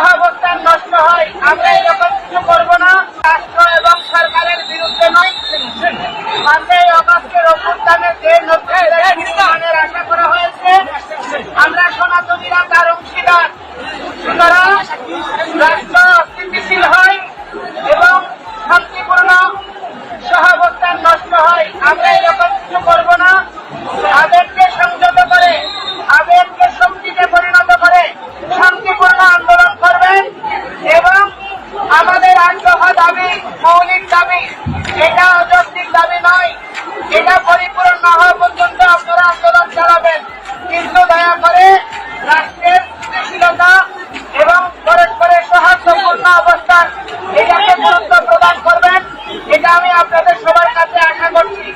মহাবস্থান নষ্ট হয়, আমরা এরকম কিছু করব না। রাষ্ট্র এবং সরকারের বিরুদ্ধে নয়। আমরা এই অগাস্টের অভ্যুত্থানের যে নথিনের আশা করা হয়েছে, আমরা সনাতনীরা তার অংশীদার। সুতরাং রাষ্ট্র স্থিতিশীল হয় এবং শান্তিপূর্ণ সহাবস্থান নষ্ট হয়। দাবি মৌলিক দাবি এটা অযৌক্তিক দাবি নয়। এটা পরিপূরণ না হওয়া পর্যন্ত আপনারা আন্দোলন চালাবেন। কিন্তু দয়া করে রাষ্ট্রের স্থিতিশীলতা এবং পরস্পরের সৌহার্দ্যপূর্ণ অবস্থান এটাকে গুরুত্ব প্রদান করবেন। এটা আমি আপনাদের সবার কাছে আশা করছি।